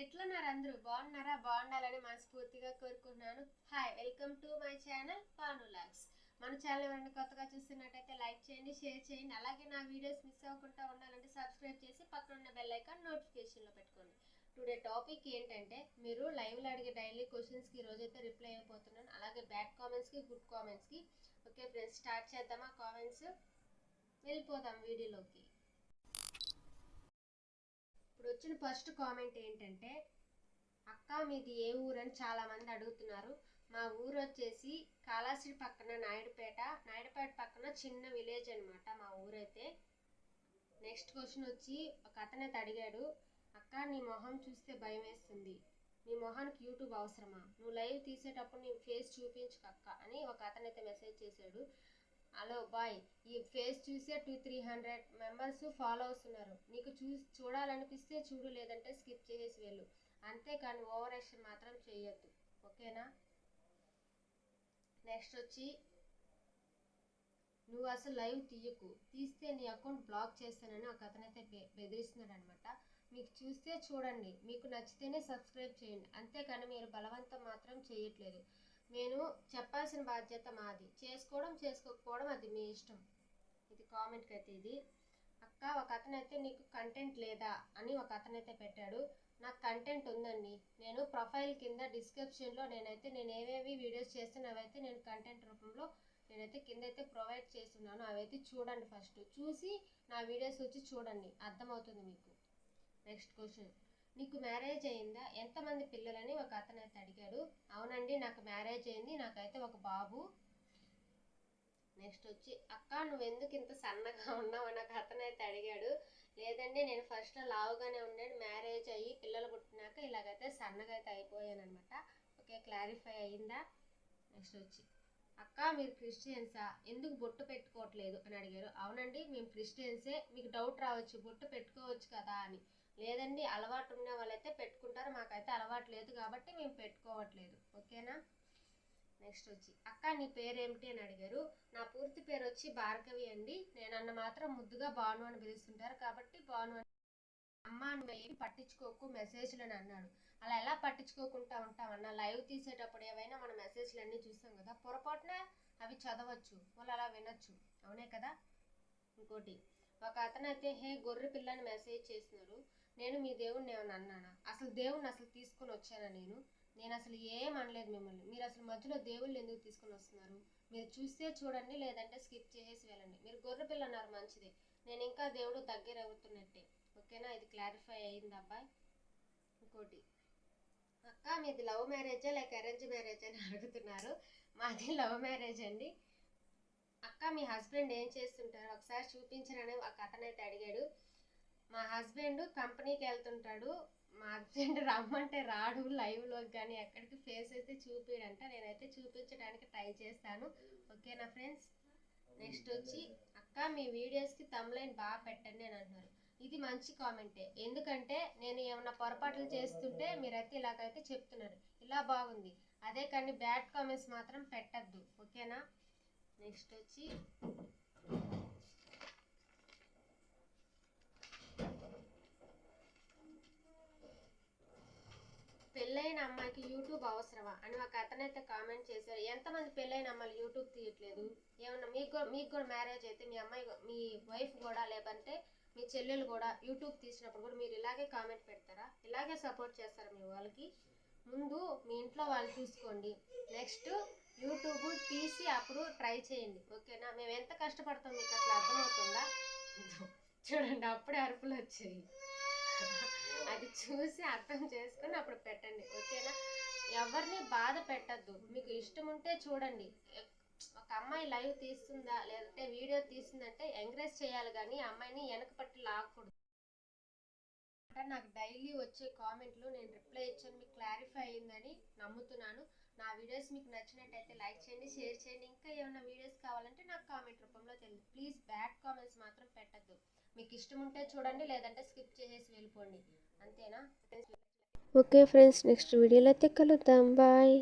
ఎట్లున్నారు అందరూ? బాగున్నారా? బాగుండాలని మనస్ఫూర్తిగా కోరుకుంటున్నాను. Hi welcome to my channel పానులాక్స్ మన ఛానల్ ఎవరైనా కొత్తగా చూస్తున్నట్టయితే లైక్ చేయండి షేర్ చేయండి. అలాగే నా వీడియోస్ మిస్ అవ్వకుండా ఉండాలంటే సబ్స్క్రైబ్ చేసి పక్కన ఉన్న బెల్ ఐకాన్ నోటిఫికేషన్లో పెట్టుకోండి. టుడే టాపిక్ ఏంటంటే మీరు లైవ్లో అడిగే డైలీ క్వశ్చన్స్కి రోజైతే రిప్లై అయిపోతున్నాను. అలాగే బ్యాడ్ కామెంట్స్కి గుడ్ కామెంట్స్కి ఓకే ఫ్రెండ్స్ స్టార్ట్ చేద్దామా? కామెంట్స్ వెళ్ళిపోదాం వీడియోలోకి. వచ్చిన ఫస్ట్ కామెంట్ ఏంటంటే అక్క మీది ఏ ఊరు అని చాలా మంది అడుగుతున్నారు. మా ఊరు వచ్చేసి కాళాశ్రీ పక్కన నాయుడుపేట. నాయుడుపేట పక్కన చిన్న విలేజ్ అనమాట మా ఊరైతే. నెక్స్ట్ క్వశ్చన్ వచ్చి ఒక అతనైతే అడిగాడు అక్క నీ మొహం చూస్తే భయం వేస్తుంది. నీ మొహానికి యూట్యూబ్ అవసరమా? నువ్వు లైవ్ తీసేటప్పుడు నీ ఫేస్ చూపించుకక్క అని ఒక అతనైతే మెసేజ్ చేశాడు. హలో బాయ్ ఈ ఫేస్ చూసే two three hundred members follow అవుతున్నారు. నీకు చూ చూడాలనిపిస్తే చూడు లేదంటే స్కిప్ చేసేసి వెళ్ళు. అంతేకాని ఓవర్ యాక్షన్ మాత్రం చేయొద్దు ఓకేనా? నెక్స్ట్ వచ్చి నువ్వు అసలు లైవ్ తీయకు. తీస్తే నీ అకౌంట్ బ్లాక్ చేస్తానని ఒక అతనైతే బెదిరిస్తున్నాడు అనమాట మీకు చూస్తే చూడండి. మీకు నచ్చితేనే సబ్స్క్రైబ్ చేయండి. అంతేకాని మీరు బలవంతం మాత్రం చేయట్లేదు. నేను చెప్పాల్సిన బాధ్యత మాది. చేసుకోవడం చేసుకోకపోవడం అది మీ ఇష్టం. ఇది కామెంట్కి అయితే ఇది. అక్క ఒక అతనైతే నీకు కంటెంట్ లేదా అని ఒక అతనైతే పెట్టాడు. నాకు కంటెంట్ ఉందండి. నేను ప్రొఫైల్ కింద డిస్క్రిప్షన్లో నేనైతే నేను ఏవేవి వీడియోస్ చేస్తున్నవైతే నేను కంటెంట్ రూపంలో నేనైతే కింద అయితే ప్రొవైడ్ చేస్తున్నాను. అవైతే చూడండి ఫస్ట్ చూసి నా వీడియోస్ వచ్చి చూడండి. అర్థమవుతుంది మీకు. నెక్స్ట్ క్వశ్చన్ నీకు మ్యారేజ్ అయిందా? ఎంతమంది పిల్లలని ఒక అతను అయితే అడిగాడు. అవునండి నాకు మ్యారేజ్ అయింది. నాకైతే ఒక బాబు. నెక్స్ట్ వచ్చి అక్క నువ్వు ఎందుకు ఇంత సన్నగా ఉన్నావు? అని ఒక అతను అయితే అడిగాడు. లేదండి నేను ఫస్ట్ లావుగానే ఉన్నాను. మ్యారేజ్ అయ్యి పిల్లలు పుట్టినాక ఇలాగైతే సన్నగా అయితే అయిపోయాను అనమాట ఓకే క్లారిఫై అయిందా? నెక్స్ట్ వచ్చి అక్క మీరు క్రిస్టియన్సా? ఎందుకు బొట్టు పెట్టుకోవట్లేదు? అని అడిగారు. అవునండి మేము క్రిస్టియన్సే. మీకు డౌట్ రావచ్చు. బొట్టు పెట్టుకోవచ్చు కదా అని. లేదండి అలవాటు ఉన్న వాళ్ళైతే పెట్టుకుంటారు. మాకైతే అలవాటు లేదు కాబట్టి మేము పెట్టుకోవట్లేదు. ఓకేనా? నెక్స్ట్ వచ్చి అక్క నీ పేరేమిటి అని అడిగారు. నా పూర్తి పేరు వచ్చి భార్గవి అండి. నేను అన్న మాత్రం ముద్దుగా భాను అని పిలుస్తుంటారు కాబట్టి భాను అని అమ్మ నువ్వు ఏమి పట్టించుకోకు మెసేజ్లు అని అన్నాడు. అలా ఎలా పట్టించుకోకుండా ఉంటామన్నా లైవ్ తీసేటప్పుడు ఏవైనా మన మెసేజ్లు అన్నీ చూస్తాం కదా. పొరపాటున అవి చదవచ్చు. వాళ్ళు అలా వినొచ్చు. అవునే కదా? ఇంకోటి ఒక అతనైతే హే గొర్రె పిల్లని మెసేజ్ చేస్తున్నారు నేను మీ దేవుడిని ఏమైనా అన్నానా? అసలు దేవుణ్ణి అసలు తీసుకొని వచ్చానా నేను? నేను అసలు ఏం అనలేదు మిమ్మల్ని. మీరు అసలు మధ్యలో దేవుళ్ళు ఎందుకు తీసుకొని వస్తున్నారు? మీరు చూస్తే చూడండి లేదంటే స్కిప్ చేసేసి వెళ్ళండి. మీరు గొర్రె పిల్ల అన్నారు మంచిదే. నేను ఇంకా దేవుడు దగ్గర అవుతున్నట్టే. ఓకేనా? ఇది క్లారిఫై అయింది అబ్బాయి. ఇంకోటి. అక్క మీది లవ్ మ్యారేజా? లేక అరేంజ్ మ్యారేజ్ అని అడుగుతున్నారు. మాది లవ్ మ్యారేజ్ అండి. అక్క మీ హస్బెండ్ ఏం చేస్తుంటారు? ఒకసారి చూపించరని ఒక అతనైతే అడిగాడు. మా హస్బెండ్ కంపెనీకి వెళ్తుంటాడు. మా హస్బెండ్ రమ్మంటే రాడు లైవ్లోకి కానీ ఎక్కడికి ఫేస్ అయితే చూపిడంట. నేనైతే చూపించడానికి ట్రై చేస్తాను. ఓకేనా ఫ్రెండ్స్? నెక్స్ట్ వచ్చి అక్క మీ వీడియోస్కి తమ్లైన్ బాగా పెట్టండి అని అంటున్నారు. ఇది మంచి కామెంటే. ఎందుకంటే నేను ఏమైనా పొరపాట్లు చేస్తుంటే మీరైతే ఇలాగైతే చెప్తున్నారు. ఇలా బాగుంది. అదే కానీ బ్యాడ్ కామెంట్స్ మాత్రం పెట్టద్దు. ఓకేనా? నెక్స్ట్ వచ్చి పెళ్ళైన అమ్మాయికి యూట్యూబ్ అవసరమా? అని ఒక అతనైతే కామెంట్ చేశారు. ఎంతమంది పెళ్ళైన అమ్మాయిలు యూట్యూబ్ తీయట్లేదు? ఏమన్నా మీకు కూడా మీకు కూడా మ్యారేజ్ అయితే మీ అమ్మాయి మీ వైఫ్ కూడా లేదంటే మీ చెల్లెలు కూడా యూట్యూబ్ తీసినప్పుడు కూడా మీరు ఇలాగే కామెంట్ పెడతారా? ఇలాగే సపోర్ట్ చేస్తారా మీ వాళ్ళకి? ముందు మీ ఇంట్లో వాళ్ళు చూసుకోండి. నెక్స్ట్ యూట్యూబ్ తీసి అప్పుడు ట్రై చేయండి. ఓకేనా? మేము ఎంత కష్టపడతాం మీకు అసలు అర్థమవుతుందా? చూడండి అప్పుడే అరుపులు వచ్చాయి. చూసి అర్థం చేసుకుని అప్పుడు పెట్టండి ఓకేనా? ఎవరిని బాధ పెట్టద్దు. మీకు ఇష్టం ఉంటే చూడండి. ఒక అమ్మాయి లైవ్ తీస్తుందా లేదంటే వీడియో తీస్తుందంటే ఎంకరేజ్ చేయాలి కానీ అమ్మాయిని వెనక పట్టి లాగకూడదు నాకు డైలీ వచ్చే కామెంట్లు నేను రిప్లై ఇచ్చాను మీకు క్లారిఫై అయ్యిందని నమ్ముతున్నాను. నా వీడియోస్ మీకు నచ్చినట్టయితే లైక్ చేయండి షేర్ చేయండి. ఇంకా ఏమైనా వీడియోస్ కావాలంటే నాకు కామెంట్ రూపంలో తెలియదు. ప్లీజ్ బ్యాడ్ కామెంట్స్ మాత్రం పెట్టద్దు. మీకు ఇష్టం ఉంటే చూడండి లేదంటే స్కిప్ చేసేసి వెళ్ళిపోండి. అంతేనా? ఓకే ఫ్రెండ్స్ నెక్స్ట్ వీడియోలో అయితే కలుద్దాం. బాయ్.